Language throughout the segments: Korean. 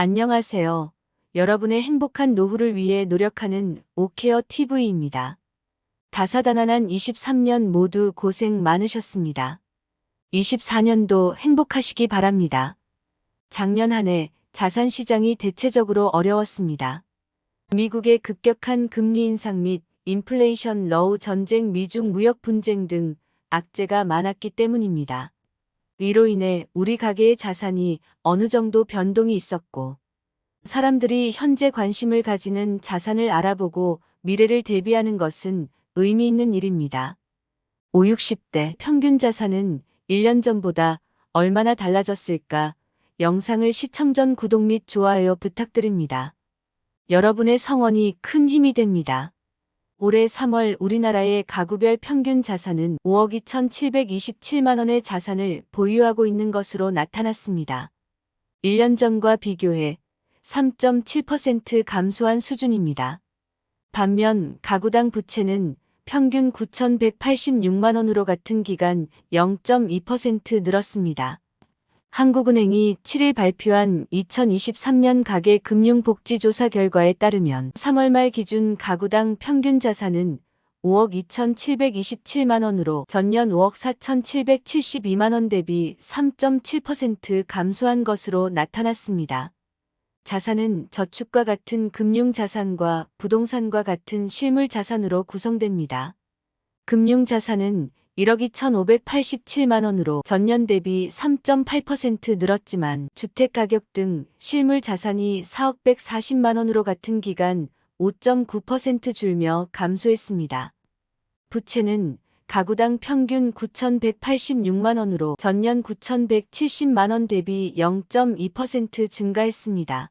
안녕하세요. 여러분의 행복한 노후를 위해 노력하는 오케어 TV입니다. 다사다난한 23년 모두 고생 많으셨습니다. 24년도 행복하시기 바랍니다. 작년 한 해 자산 시장이 대체적으로 어려웠습니다. 미국의 급격한 금리 인상 및 인플레이션 러우 전쟁 미중 무역 분쟁 등 악재가 많았기 때문입니다. 이로 인해 우리 가게의 자산이 어느 정도 변동이 있었고, 사람들이 현재 관심을 가지는 자산을 알아보고 미래를 대비하는 것은 의미 있는 일입니다. 5, 60대 평균 자산은 1년 전보다 얼마나 달라졌을까? 영상을 시청 전 구독 및 좋아요 부탁드립니다. 여러분의 성원이 큰 힘이 됩니다. 올해 3월 우리나라의 가구별 평균 자산은 5억 2,727만 원의 자산을 보유하고 있는 것으로 나타났습니다. 1년 전과 비교해 3.7% 감소한 수준입니다. 반면 가구당 부채는 평균 9,186만 원으로 같은 기간 0.2% 늘었습니다. 한국은행이 7일 발표한 2023년 가계 금융복지조사 결과에 따르면 3월 말 기준 가구당 평균 자산은 5억 2,727만 원으로 전년 5억 4,772만 원 대비 3.7% 감소한 것으로 나타났습니다. 자산은 저축과 같은 금융자산과 부동산과 같은 실물자산으로 구성됩니다. 금융자산은 1억 2,587만 원으로 전년 대비 3.8% 늘었지만 주택가격 등 실물 자산이 4억 140만 원으로 같은 기간 5.9% 줄며 감소했습니다. 부채는 가구당 평균 9,186만 원으로 전년 9,170만 원 대비 0.2% 증가했습니다.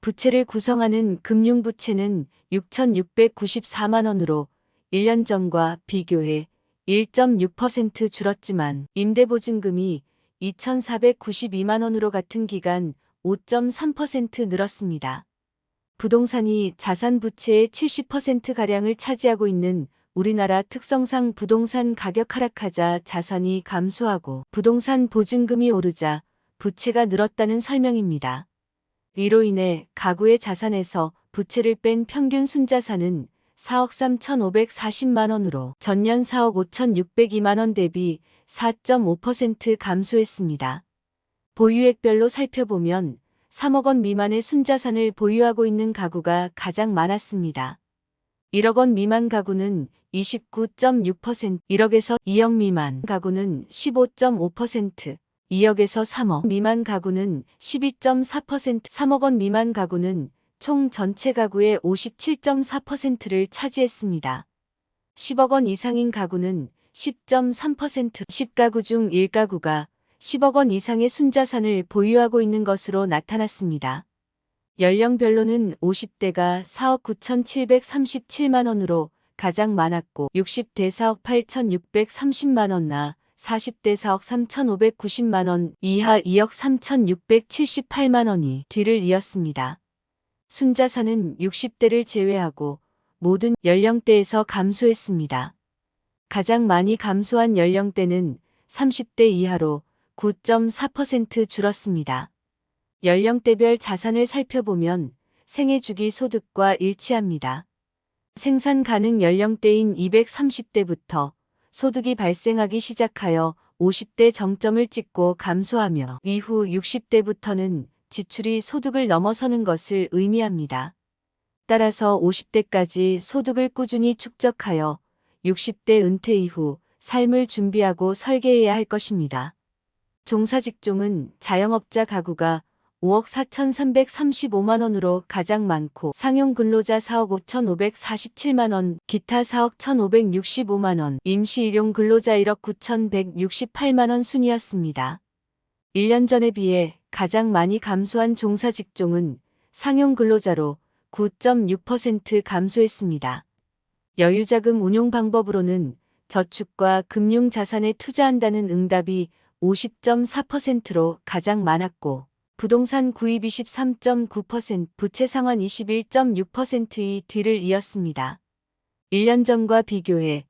부채를 구성하는 금융부채는 6,694만 원으로 1년 전과 비교해 1.6% 줄었지만 임대보증금이 2,492만 원으로 같은 기간 5.3% 늘었습니다. 부동산이 자산 부채의 70%가량을 차지하고 있는 우리나라 특성상 부동산 가격 하락하자 자산이 감소하고 부동산 보증금이 오르자 부채가 늘었다는 설명입니다. 이로 인해 가구의 자산에서 부채를 뺀 평균 순자산은 4억 3,540만 원으로 전년 4억 5,602만 원 대비 4.5% 감소했습니다. 보유액별로 살펴보면 3억 원 미만의 순자산을 보유하고 있는 가구가 가장 많았습니다. 1억 원 미만 가구는 29.6%, 1억에서 2억 미만 가구는 15.5%, 2억에서 3억 미만 가구는 12.4%, 3억 원 미만 가구는 총 전체 가구의 57.4%를 차지했습니다. 10억 원 이상인 가구는 10.3%, 10가구 중 1가구가 10억 원 이상의 순자산을 보유하고 있는 것으로 나타났습니다. 연령별로는 50대가 4억 9,737만 원으로 가장 많았고 60대 4억 8,630만 원 나, 40대 4억 3,590만 원 이하 2억 3,678만 원이 뒤를 이었습니다. 순자산은 60대를 제외하고 모든 연령대에서 감소했습니다. 가장 많이 감소한 연령대는 30대 이하로 9.4% 줄었습니다. 연령대별 자산을 살펴보면 생애 주기 소득과 일치합니다. 생산 가능 연령대인 230대부터 소득이 발생하기 시작하여 50대 정점을 찍고 감소하며 이후 60대부터는 지출이 소득을 넘어서는 것을 의미합니다. 따라서 50대까지 소득을 꾸준히 축적하여 60대 은퇴 이후 삶을 준비하고 설계해야 할 것입니다. 종사 직종은 자영업자 가구가 5억 4,335만 원으로 가장 많고 상용 근로자 4억 5,547만 원, 기타 4억 1,565만 원, 임시 일용 근로자 1억 9,168만 원 순이었습니다. 1년 전에 비해 가장 많이 감소한 종사 직종은 상용 근로자로 9.6% 감소했습니다. 여유자금 운용 방법으로는 저축과 금융자산에 투자한다는 응답이 50.4%로 가장 많았고 부동산 구입 23.9%, 부채 상환 21.6%의 뒤를 이었습니다. 1년 전과 비교해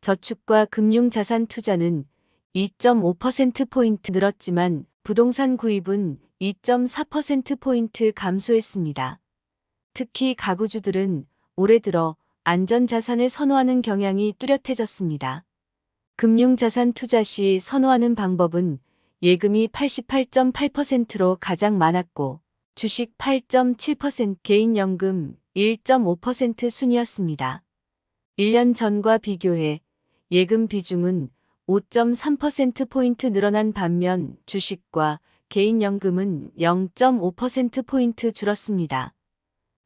저축과 금융자산 투자는 2.5%포인트 늘었지만 부동산 구입은 2.4%포인트 감소했습니다. 특히 가구주들은 올해 들어 안전자산을 선호하는 경향이 뚜렷해졌습니다. 금융자산 투자 시 선호하는 방법은 예금이 88.8%로 가장 많았고 주식 8.7%, 개인연금 1.5% 순이었습니다. 1년 전과 비교해 예금 비중은 5.3%포인트 늘어난 반면 주식과 개인연금은 0.5%포인트 줄었습니다.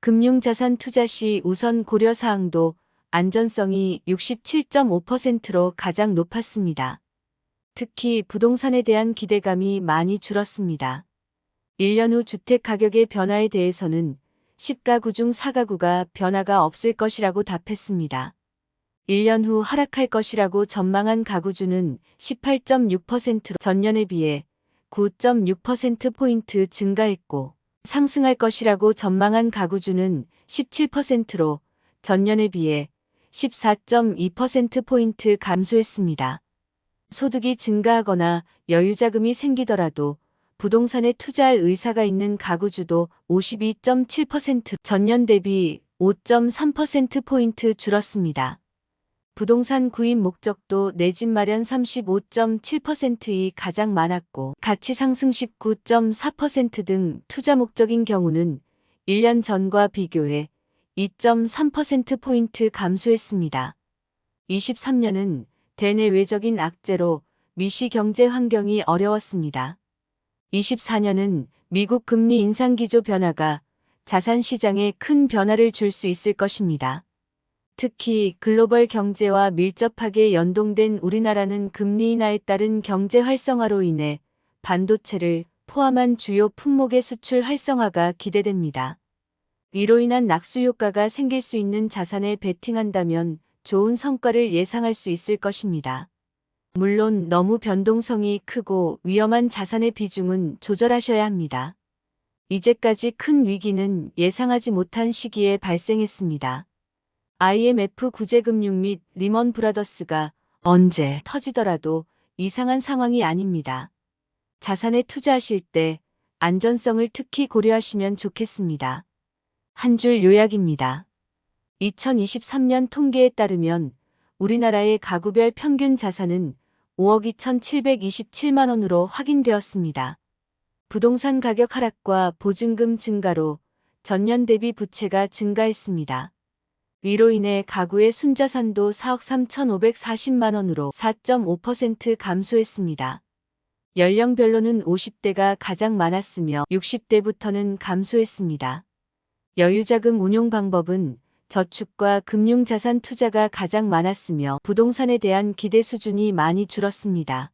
금융자산 투자 시 우선 고려사항도 안전성이 67.5%로 가장 높았습니다. 특히 부동산에 대한 기대감이 많이 줄었습니다. 1년 후 주택 가격의 변화에 대해서는 10가구 중 4가구가 변화가 없을 것이라고 답했습니다. 1년 후 하락할 것이라고 전망한 가구주는 18.6%로 전년에 비해 9.6%포인트 증가했고 상승할 것이라고 전망한 가구주는 17%로 전년에 비해 14.2%포인트 감소했습니다. 소득이 증가하거나 여유자금이 생기더라도 부동산에 투자할 의사가 있는 가구주도 52.7% 전년 대비 5.3%포인트 줄었습니다. 부동산 구입 목적도 내 집 마련 35.7%이 가장 많았고 가치 상승 19.4%등 투자 목적인 경우는 1년 전과 비교해 2.3%포인트 감소했습니다. 23년은 대내외적인 악재로 미시 경제 환경이 어려웠습니다. 24년은 미국 금리 인상 기조 변화가 자산 시장에 큰 변화를 줄 수 있을 것입니다. 특히 글로벌 경제와 밀접하게 연동된 우리나라는 금리 인하에 따른 경제 활성화로 인해 반도체를 포함한 주요 품목의 수출 활성화가 기대됩니다. 이로 인한 낙수 효과가 생길 수 있는 자산에 베팅한다면 좋은 성과를 예상할 수 있을 것입니다. 물론 너무 변동성이 크고 위험한 자산의 비중은 조절하셔야 합니다. 이제까지 큰 위기는 예상하지 못한 시기에 발생했습니다. IMF 구제금융 및 리먼 브라더스가 언제 터지더라도 이상한 상황이 아닙니다. 자산에 투자하실 때 안전성을 특히 고려하시면 좋겠습니다. 한 줄 요약입니다. 2023년 통계에 따르면 우리나라의 가구별 평균 자산은 5억 2,727만 원으로 확인되었습니다. 부동산 가격 하락과 보증금 증가로 전년 대비 부채가 증가했습니다. 이로 인해 가구의 순자산도 4억 3,540만 원으로 4.5% 감소했습니다. 연령별로는 50대가 가장 많았으며 60대부터는 감소했습니다. 여유자금 운용 방법은 저축과 금융자산 투자가 가장 많았으며 부동산에 대한 기대 수준이 많이 줄었습니다.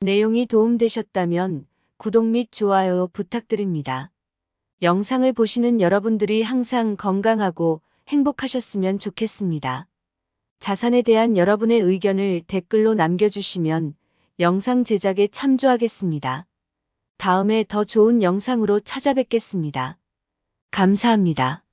내용이 도움되셨다면 구독 및 좋아요 부탁드립니다. 영상을 보시는 여러분들이 항상 건강하고 행복하셨으면 좋겠습니다. 자산에 대한 여러분의 의견을 댓글로 남겨주시면 영상 제작에 참조하겠습니다. 다음에 더 좋은 영상으로 찾아뵙겠습니다. 감사합니다.